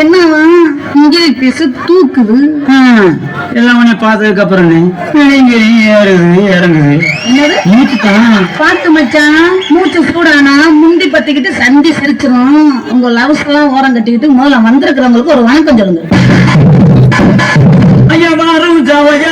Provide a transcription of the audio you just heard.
என்னவா? இங்கிலீஷ் பேச தூக்குது. எல்லாம் உன்னை பார்த்ததுக்கு அப்புறம் ஏறுது இறங்குது என்னது? பாத்து மச்சான் மூச்சு சூடானா முண்டி பத்திக்கிட்டு சந்தி சிரிச்சிரும். உங்க லவ்ஸ் எல்லாம் ஓரம் கட்டிக்கிட்டு முதல்ல வந்திருக்கிறவங்களுக்கு ஒரு வணக்கம் சொல்லுங்க. ஐயா வரும் ஜாவையா